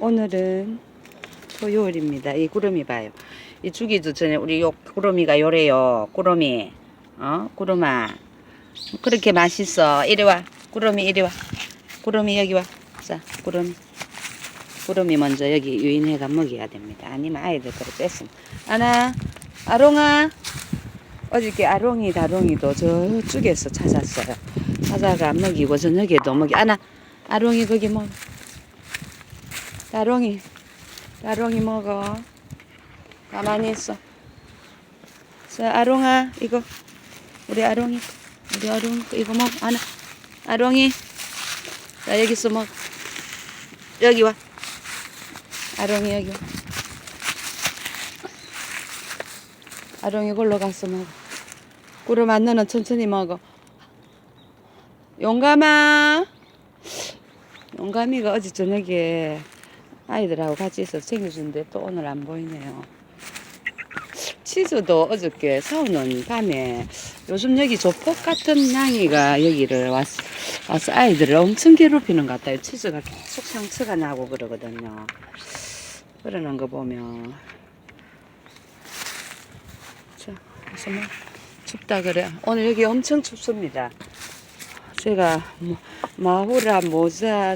오늘은 토요일입니다. 이 구름이 봐요. 이 주기도 전에 우리 요 구름이가 요래요. 구름이. 어? 구름아. 그렇게 맛있어. 이리 와. 구름이 이리 와. 구름이 여기 와. 자, 구름이. 구름이 먼저 여기 유인해가 먹여야 됩니다. 아니면 아이들 그래 뺐으면. 아나, 아롱아. 어저께 아롱이, 다롱이도 저쪽에서 찾았어요. 찾아가 먹이고 저녁에도 먹이. 아나, 아롱이 거기 먹. 다롱이, 다롱이 먹어. 가만히 있어. 자, 아롱아, 이거. 우리 아롱이, 우리 아롱이, 이거 먹어. 아나, 아롱이. 자, 여기 있어 먹어. 여기 와. 아롱이, 여기 와. 아롱이 걸로 가서 먹어. 안 넣는 천천히 먹어. 용감아. 용감이가 어제 저녁에 아이들하고 같이 있어서 챙겨준데 또 오늘 안 보이네요. 치즈도 어저께 사오는 밤에 요즘 여기 조폭 같은 냥이가 여기를 왔어, 와서 아이들을 엄청 괴롭히는 것 같아요. 치즈가 계속 상처가 나고 그러거든요. 그러는 거 보면. 자, 그래서 뭐 춥다 그래. 오늘 여기 엄청 춥습니다. 제가 뭐, 마후라 모자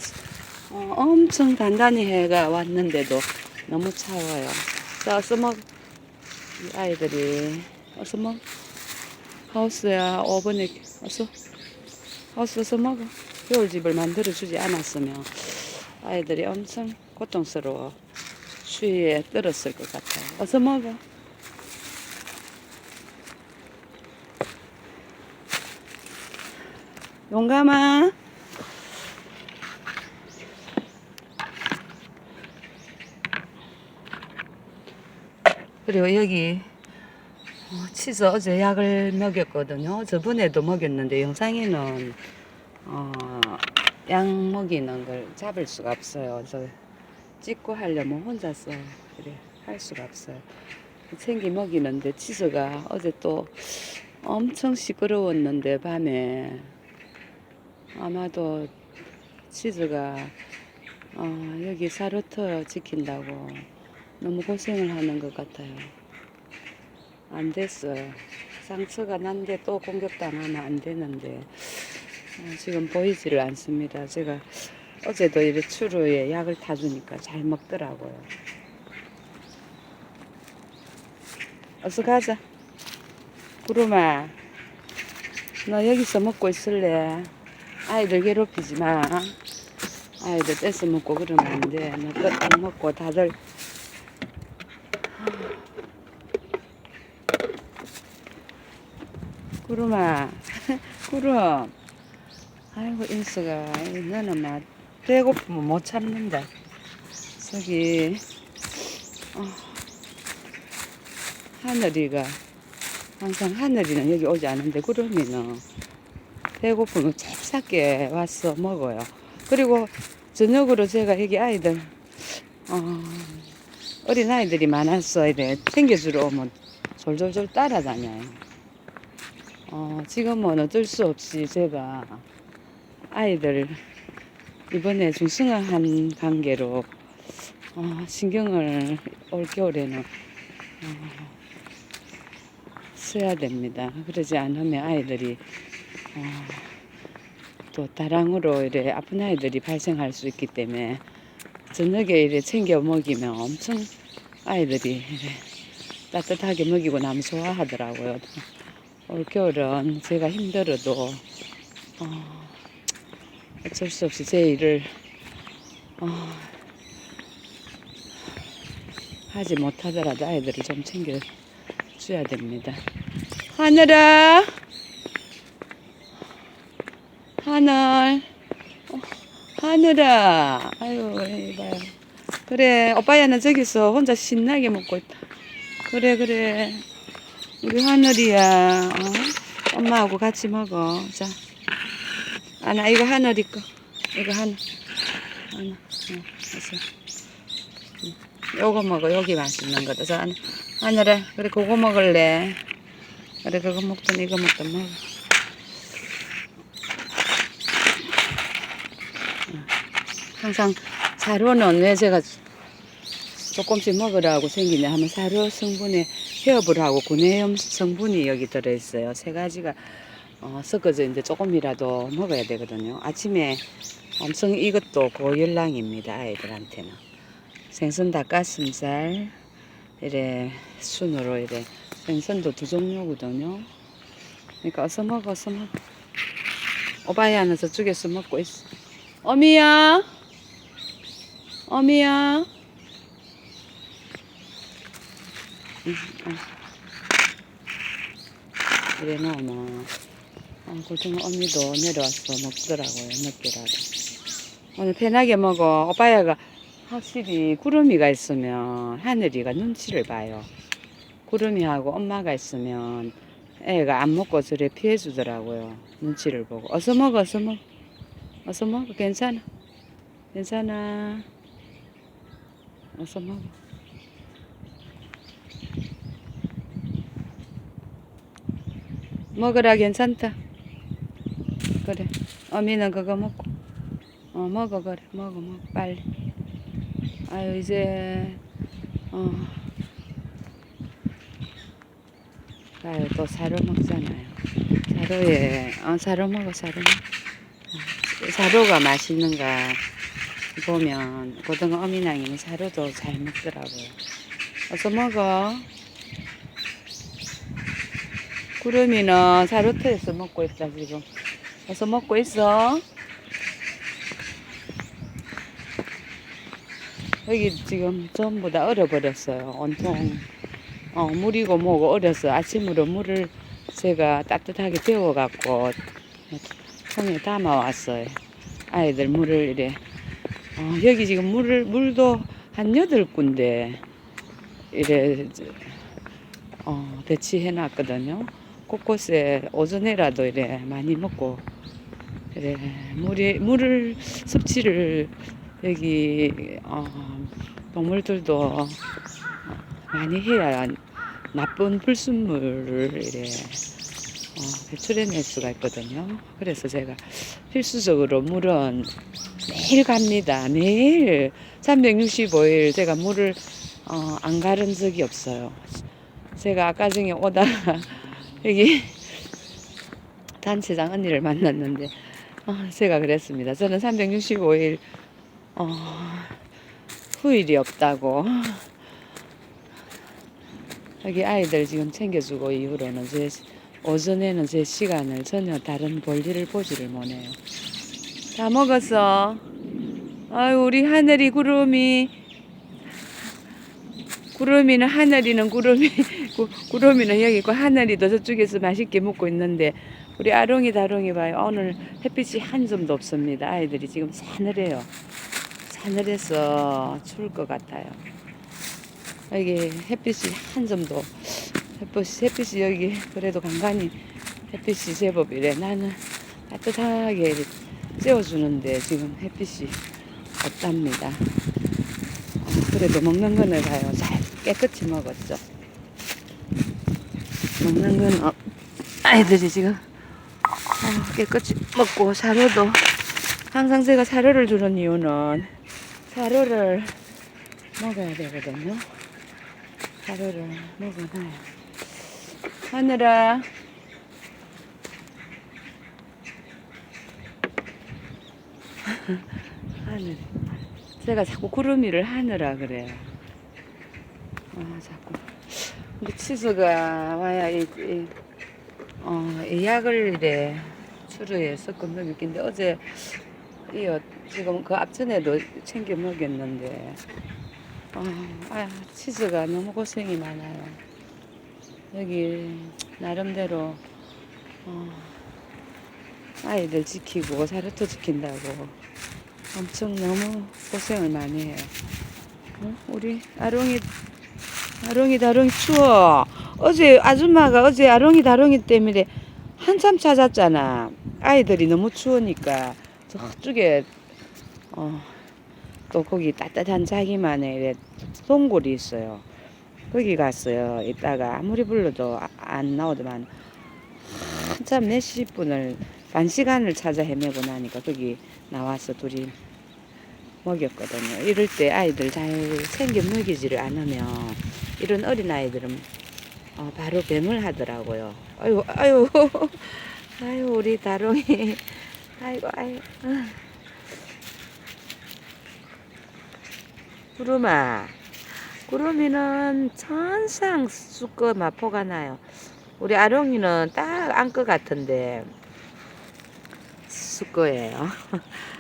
어, 엄청 단단히 해가 왔는데도 너무 차워요. 자, 어서 먹. 이 아이들이 어서 먹. 하우스야 5번에 어서 하우스 어서 먹어. 겨울 집을 만들어 주지 않았으면 아이들이 엄청 고통스러워 추위에 떨었을 것 같아요. 어서 먹어. 용감아. 그리고 여기 어, 치즈 어제 약을 먹였거든요. 저번에도 먹였는데 영상에는 어, 약 먹이는 걸 잡을 수가 없어요. 저 찍고 하려면 혼자서 그래 할 수가 없어요. 챙기 먹이는데 치즈가 어제 또 엄청 시끄러웠는데 밤에 아마도 치즈가 어, 여기 사르터 지킨다고 너무 고생을 하는 것 같아요. 안 됐어요. 상처가 난데 또 공격당하면 안 되는데 어, 지금 보이지를 않습니다. 제가 어제도 이래 추루에 약을 타주니까 잘 먹더라고요. 어서 가자. 구름아, 너 여기서 먹고 있을래? 아이들 괴롭히지 마. 아이들 뺏어 먹고 그러면 안 돼. 너 끄떡 먹고 다들 구름아, 구름. 아이고, 인수가, 너는 막, 배고프면 못 참는다. 저기, 어, 하늘이가, 항상 하늘이는 여기 오지 않은데, 구름이는 배고프면 잽싸게 와서 먹어요. 그리고 저녁으로 제가 여기 아이들, 어, 어린 아이들이 많았어. 이래 챙겨주러 오면 졸졸졸 따라다녀요. 어, 지금은 어쩔 수 없이 제가 아이들 이번에 중성화한 관계로 어, 신경을 올 겨울에는 어, 써야 됩니다. 그러지 않으면 아이들이 어, 또 다랑으로 이래 아픈 아이들이 발생할 수 있기 때문에 저녁에 이래 챙겨 먹이면 엄청 아이들이 따뜻하게 먹이고 나면 좋아하더라고요. 올 겨울은 제가 힘들어도 어, 어쩔 수 없이 제 일을 어, 하지 못하더라도 아이들을 좀 챙겨 줘야 됩니다. 하늘아, 하늘, 어, 하늘아, 아유 이봐요. 그래, 오빠야는 저기서 혼자 신나게 먹고 있다. 그래 그래. 우리 하늘이야. 어? 엄마하고 같이 먹어. 자. 아나, 이거 하늘이 거. 이거 하나. 하나. 어. 응. 요거 먹어. 여기 맛있는 거다. 자, 하나. 하늘아. 그래, 그거 먹을래. 그래, 그거 먹든 이거 먹든 먹어. 응. 항상 사료는 왜 제가 조금씩 먹으라고 생기냐 하면 사료 성분에 해업을 구내염 성분이 여기 들어있어요. 세 가지가 어, 섞어져 있는데 조금이라도 먹어야 되거든요. 아침에 엄청 이것도 고열량입니다. 아이들한테는. 생선 닭가슴살 이래 순으로 이래 생선도 두 종류거든요. 그러니까 어서 먹어 어서 먹어. 오바야는 저쪽에서 먹고 있어. 어미야 어미야 이래 놓으면 어, 고등 언니도 내려와서 먹더라고요 늦게라도. 오늘 편하게 먹어. 오빠야가 확실히 구름이가 있으면 하늘이가 눈치를 봐요. 구름이하고 엄마가 있으면 애가 안 먹고 저래 피해 주더라고요 눈치를 보고. 어서 먹어 어서 먹어 어서 먹어. 괜찮아. 괜찮아. 어서 먹어 먹으라 괜찮다. 그래. 어미는 그거 먹고. 어 먹어 그래. 먹어 먹어. 빨리. 아유 이제 어. 아유 또 사료 먹잖아요. 사료에 어 사료 먹어 사료 먹어. 어, 사료가 맛있는가 보면 고등어 어미낭이는 사료도 잘 먹더라고요. 어서 먹어 구름이는 사료터에서 먹고 있다 지금. 어서 먹고 있어. 여기 지금 전부 다 얼어버렸어요. 온통 어, 물이고 뭐고 얼어서 아침으로 물을 제가 따뜻하게 데워갖고 통에 담아왔어요. 아이들 물을 이래. 어, 여기 지금 물을 물도 한 여덟 군데 이래 어, 배치해 놨거든요. 곳곳에 오전에라도 이래 많이 먹고 이래 물이 물을 섭취를 여기 어, 동물들도 어, 많이 해야 나쁜 불순물을 이래 어, 배출해낼 수가 있거든요. 그래서 제가 필수적으로 물은 매일 갑니다. 매일 365일 제가 물을 어, 안 가른 적이 없어요. 제가 아까 중에 오다가 여기 단체장 언니를 만났는데 어, 제가 그랬습니다. 저는 365일 어, 후일이 없다고 여기 아이들 지금 챙겨주고 이후로는 제 오전에는 제 시간을 전혀 다른 볼일을 보지를 못해요. 다 먹었어. 아유 우리 하늘이 구름이 구름이는 하늘이는 구름이 구, 구름이는 여기 있고 하늘이도 저쪽에서 맛있게 먹고 있는데 우리 아롱이 다롱이 봐요. 오늘 햇빛이 한 점도 없습니다. 아이들이 지금 사늘해요. 사늘해서 추울 것 같아요. 여기 햇빛이 한 점도 햇빛이, 햇빛이 여기 그래도 간간히 햇빛이 제법 이래. 나는 따뜻하게 쬐어주는데 지금 햇빛이 없답니다. 어, 그래도 먹는 거는 봐요. 잘 깨끗이 먹었죠. 먹는 건 어, 아이들이 지금 어, 깨끗이 먹고 사료도 항상 제가 사료를 주는 이유는 사료를 먹어야 되거든요. 사료를 먹어놔요. 하늘아. 하늘. 제가 자꾸 구름 이를 하느라 그래요. 아, 자꾸. 치즈가 와야 이, 이, 어, 이 약을 이래 추루에 섞어 먹일 텐데 어제 이어 지금 그 앞전에도 챙겨 먹였는데 어, 아, 치즈가 너무 고생이 많아요. 여기 나름대로 어, 아이들 지키고 사료터 지킨다고 엄청 너무 고생을 많이 해요. 어? 우리 아롱이 아롱이 다롱이 추워. 어제 아줌마가 어제 아롱이 다롱이 때문에 한참 찾았잖아. 아이들이 너무 추우니까 저쪽에 어, 또 거기 따뜻한 자기만의 이래 동굴이 있어요. 거기 갔어요. 이따가 아무리 불러도 아- 안 나오더만 한참 몇십 분을 반 시간을 찾아 헤매고 나니까 거기 나와서 둘이 먹였거든요. 이럴 때 아이들 잘 챙겨 먹이지를 않으면 이런 어린 아이들은 어, 바로 뱀을 하더라고요. 아유, 아유, 아유, 우리 다롱이. 아이고, 아이고. 아. 구름아. 구름이는 천상 쑥거 마포가 나요. 우리 아롱이는 딱 안거 같은데 쑥거예요.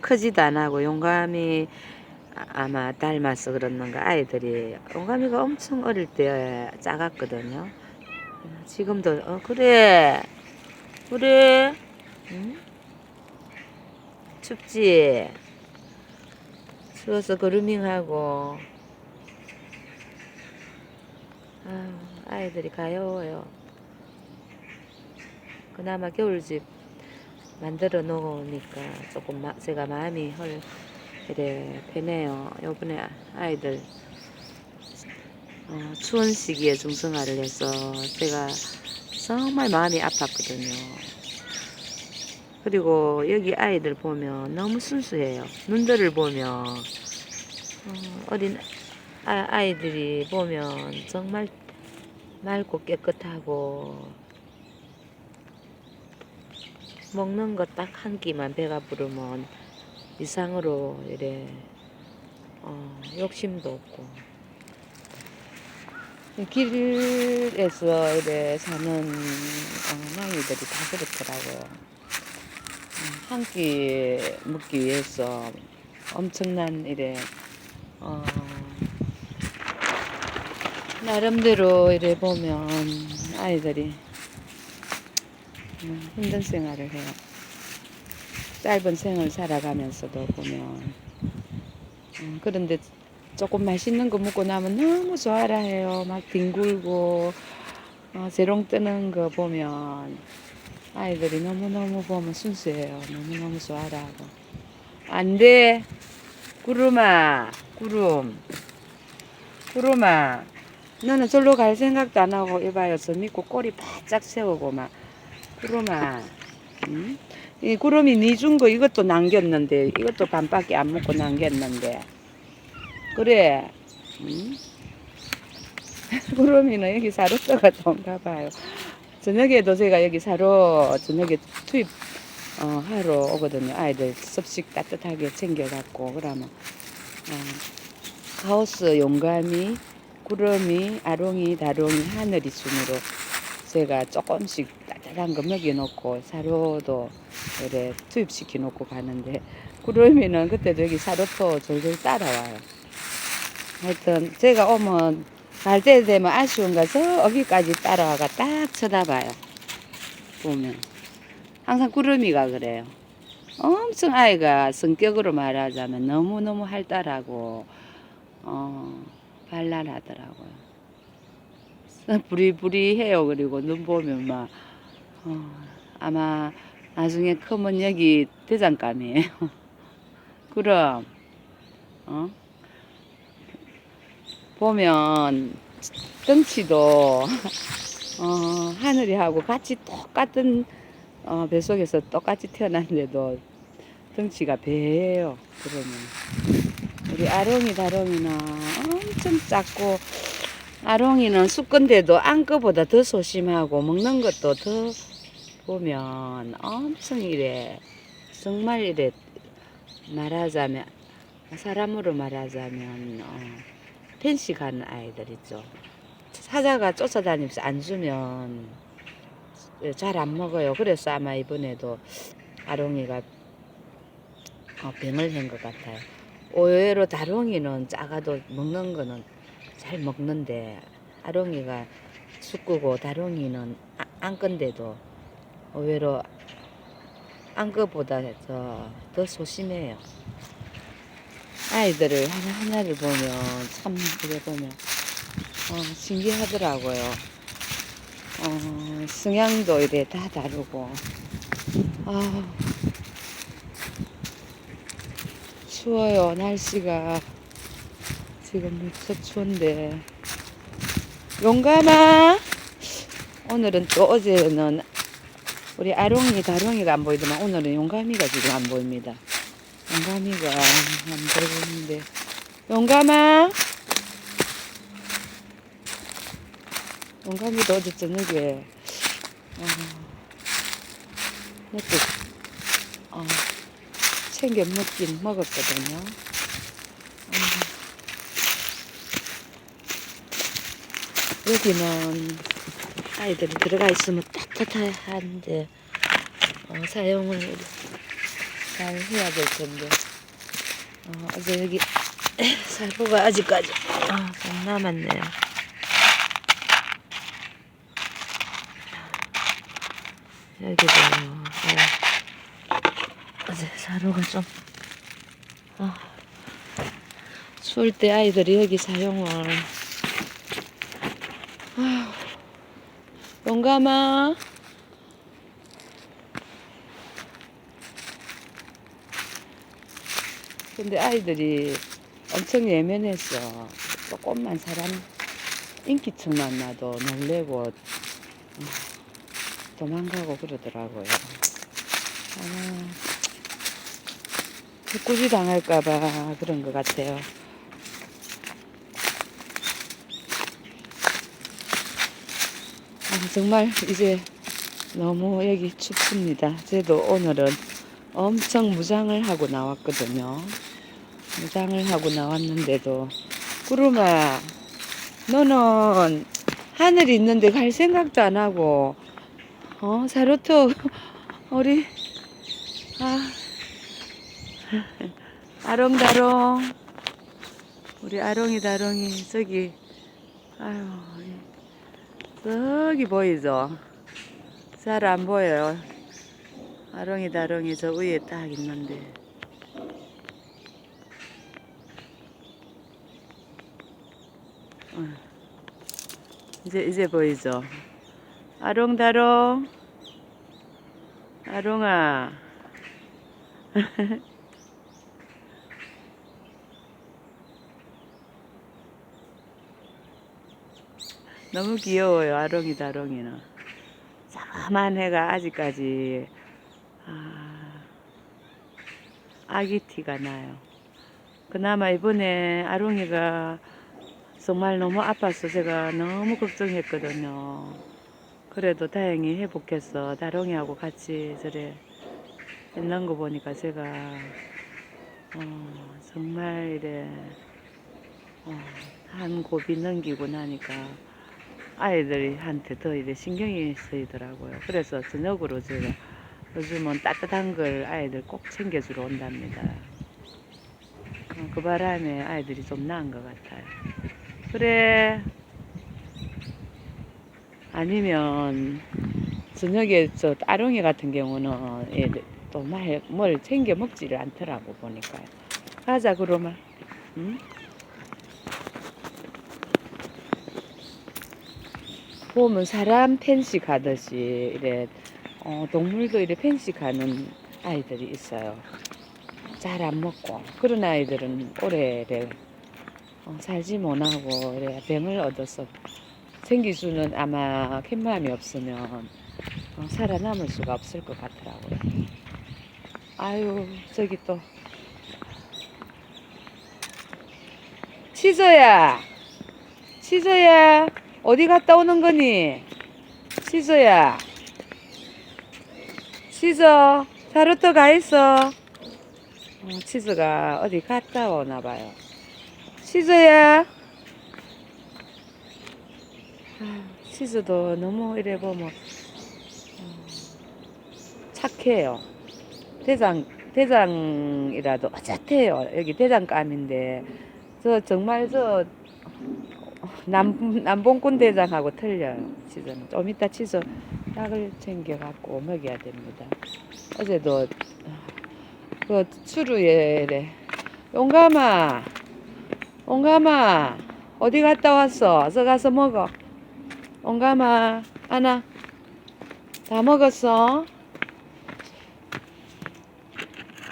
크지도 안 하고 용감이 아- 아마 닮아서 그렇는가 아이들이 용감이가 엄청 어릴 때 작았거든요. 지금도 어 그래 그래 응? 춥지 추워서 그루밍하고 아유, 아이들이 가여워요. 그나마 겨울집 만들어 놓으니까 조금 마, 제가 마음이 헐 이래 편해요. 요번에 아이들 어, 추운 시기에 중성화를 해서 제가 정말 마음이 아팠거든요. 그리고 여기 아이들 보면 너무 순수해요. 눈들을 보면 어, 어린 아, 아이들이 보면 정말 맑고 깨끗하고 먹는 것딱한 끼만 배가 부르면 이상으로 이래 어, 욕심도 없고 길에서 이래 사는 어, 낭이들이 다 그렇더라고요. 한 끼 먹기 위해서 엄청난 이래 어, 나름대로 이래 보면 아이들이 음, 힘든 생활을 해요. 짧은 생을 살아가면서도 보면 음, 그런데 조금 맛있는 거 먹고 나면 너무 좋아라 해요. 막 뒹굴고 어, 재롱 뜨는 거 보면 아이들이 너무너무 보면 순수해요. 너무너무 좋아라 하고 안 돼. 구름아 구름 구름아 너는 절로 갈 생각도 안 하고 이봐요. 저 믿고 꼬리 바짝 세우고 막 구름아. 응? 이 구름이 니 준 거 이것도 남겼는데 이것도 반밖에 안 먹고 남겼는데. 그래. 응? 구름이는 여기 사로 떠가 돈가 봐요. 저녁에도 제가 여기 사로 저녁에 투입 어, 하러 오거든요. 아이들 습식 따뜻하게 챙겨갖고 그러면. 어, 하우스 용감이 구름이 아롱이 다롱이 하늘이 순으로 제가 조금씩 따뜻한 거 먹여놓고 사료도 이래 투입시켜 놓고 가는데 구름이는 그때도 여기 사료터 졸졸 따라와요. 하여튼 제가 오면 갈 때 되면 아쉬운가 저 여기까지 따라와가 딱 쳐다봐요. 보면 항상 구름이가 그래요. 엄청 아이가 성격으로 말하자면 너무너무 활달하고 어, 발랄하더라고요. 부리부리해요. 그리고 눈 보면 막 어, 아마 나중에 크면 여기 대장감이에요. 그럼 어? 보면 덩치도 어, 하늘이하고 같이 똑같은 어, 뱃속에서 똑같이 태어났는데도 덩치가 배예요. 그러면 우리 아롱이 다롱이는 엄청 작고 아롱이는 수건데도 안거보다 더 소심하고 먹는 것도 더 보면 엄청 이래 정말 이래 말하자면 사람으로 말하자면 어, 편식하는 아이들 있죠. 사자가 쫓아다니면서 안 주면 잘 안 먹어요. 그래서 아마 이번에도 아롱이가 어, 병을 낸 것 같아요. 의외로 다롱이는 작아도 먹는 거는 잘 먹는데 아롱이가 숙구고 다롱이는 아- 안 건데도 의외로 안 거보다 더, 더 소심해요. 아이들을 하나하나를 보면 참 이래 보면 어, 신기하더라고요. 어, 성향도 이래 다 다르고 아 추워요 날씨가 지금 무척 추운데. 용감아! 오늘은 또 어제는 우리 아롱이 다롱이가 안 보이더만 오늘은 용감이가 지금 안 보입니다. 용감이가 안 들리는데. 용감아! 용감이도 어제 저녁에 어, 어, 챙겨 먹긴 먹었거든요. 어, 여기는 아이들이 들어가 있으면 따뜻한데 어, 사용을 잘 해야 될 텐데 어, 어제 여기 살포가 아직까지 아, 좀 남았네요. 여기도 어, 어제 사료가 좀 어, 추울 때 아이들이 여기 사용을 아휴, 용감아 근데 아이들이 엄청 예민해서 조금만 사람 인기척 만나도 놀래고 음, 도망가고 그러더라고요. 아, 해코지 당할까봐 그런 것 같아요. 아, 정말 이제 너무 여기 춥습니다. 저도 오늘은 엄청 무장을 하고 나왔거든요. 무장을 하고 나왔는데도 구름아 너는 하늘이 있는데 갈 생각도 안 하고 어 사로토 우리 아 아롱다롱 우리 아롱이 다롱이 저기 아유 저기 보이죠? 잘 안 보여요. 아롱이 다롱이 저 위에 딱 있는데. 어. 이제 이제 보이죠? 아롱다롱. 아롱아 너무 귀여워요 아롱이 다롱이는. 자그만 해가 아직까지. 아, 아기 티가 나요. 그나마 이번에 아롱이가 정말 너무 아파서 제가 너무 걱정했거든요. 그래도 다행히 회복해서 다롱이하고 같이 저래 있는 거 보니까 제가 어, 정말 이래 어, 한 고비 넘기고 나니까 아이들한테 더 이래 신경이 쓰이더라고요. 그래서 저녁으로 제가 요즘은 따뜻한 걸 아이들 꼭 챙겨주러 온답니다. 어, 그 바람에 아이들이 좀 나은 것 같아요. 그래. 아니면 저녁에 저 따릉이 같은 경우는 또뭘 챙겨 먹지를 않더라고 보니까요. 가자 그러면. 응? 보면 사람 펜시 가듯이 이래 어, 동물도 이래 펜시 가는 아이들이 있어요. 잘 안 먹고 그런 아이들은 오래 이래 어, 살지 못하고 이래 병을 얻어서 생길 수는 아마 캔마음이 없으면 어, 살아남을 수가 없을 것 같더라고요. 아유 저기 또 치저야 치저야 어디 갔다 오는 거니? 치저야. 치저 사루토 가 있어. 어, 치즈가 어디 갔다 오나 봐요. 치즈야. 아, 치즈도 너무 이래 보면 어, 착해요. 대장 대장이라도 어쟈해요. 여기 대장감인데. 저 정말 저 남, 남봉꾼 대장하고 틀려요 치즈는. 좀 이따 치즈 약을 챙겨 갖고 먹여야 됩니다. 어제도 그 추루에 용감아 용감아 어디 갔다 왔어? 어서 가서 먹어. 용감아 하나 다 먹었어?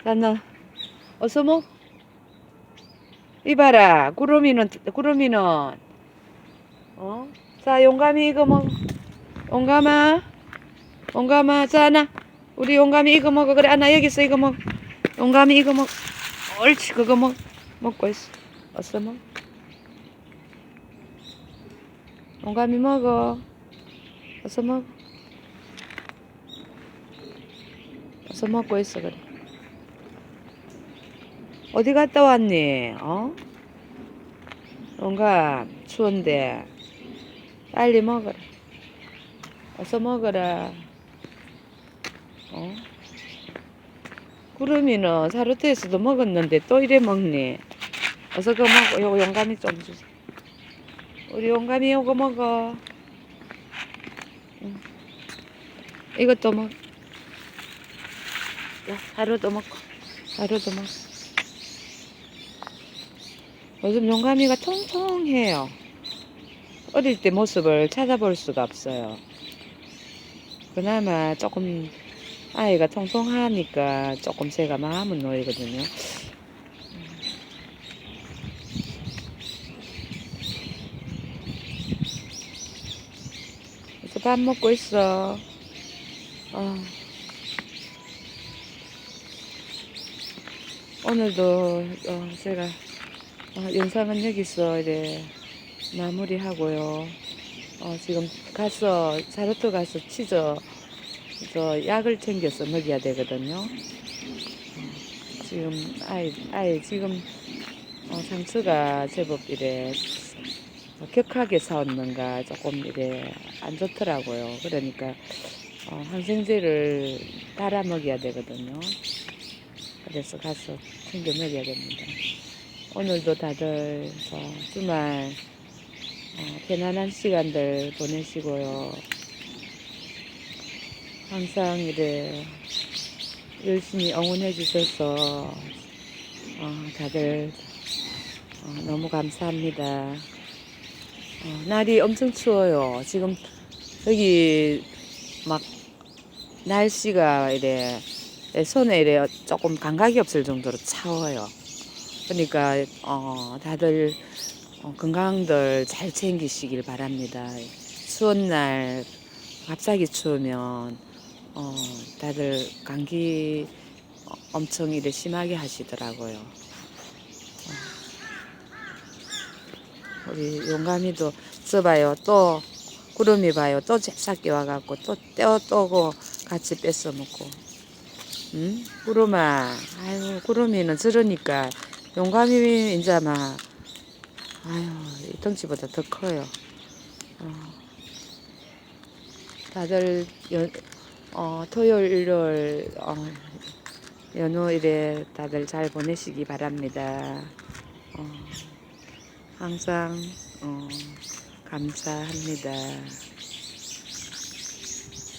자너 어서 먹. 이봐라 구름이는 구름이는 어? 자 용감이 이거 먹 용감아. 용감아 자 하나 우리 용감이 이거 먹어. 그래 하나 여기 있어 이거 먹. 용감이 이거 먹. 옳지 그거 먹 먹고 있어. 어서 먹. 용감이 먹어. 어서 먹어 어서 먹고 있어 그래. 어디 갔다 왔니? 어? 용감 추운데 빨리 먹어라 어서 먹어라 어 구름이는 사르트에서도 먹었는데 또 이래 먹니? 어서 그거 먹어. 요거 용감이 좀 주세요. 우리 용감이 요거 먹어. 응. 이것도 먹. 야, 하루도 먹고. 하루도 먹고. 요즘 용감이가 통통해요. 어릴 때 모습을 찾아볼 수가 없어요. 그나마 조금 아이가 통통하니까 조금 제가 마음은 놓이거든요. 밥 먹고 있어. 어. 오늘도 어, 제가 어, 영상은 여기서 이래 마무리하고요. 어, 지금 가서 자르트 가서 치즈 저 약을 챙겨서 먹여야 되거든요. 음, 지금 아이 아이 지금 어, 상처가 제법 이래 어, 격하게 사왔는가 조금 이래 안 좋더라고요. 그러니까 어, 항생제를 달아 먹여야 되거든요. 그래서 가서 챙겨 먹여야 됩니다. 오늘도 다들 저 주말 어, 편안한 시간들 보내시고요. 항상 이래 열심히 응원해 주셔서 어, 다들 어, 너무 감사합니다. 어, 날이 엄청 추워요. 지금 여기 막 날씨가 이래 손에 이래 조금 감각이 없을 정도로 차워요. 그러니까 어, 다들 어, 건강들 잘 챙기시길 바랍니다. 추운 날 갑자기 추우면 어, 다들 감기 어, 엄청 이래 심하게 하시더라고요. 어. 우리 용감이도 써봐요. 또 구름이 봐요. 또 잽싸게 와갖고 또 떼어 떠고 같이 뺏어 먹고. 응? 구름아, 아유 구름이는 저러니까 용감이 이제 막 아유 이 덩치보다 더 커요. 어. 다들 연, 어, 토요일, 일요일 어, 연휴일에 다들 잘 보내시기 바랍니다. 어, 항상 어, 감사합니다.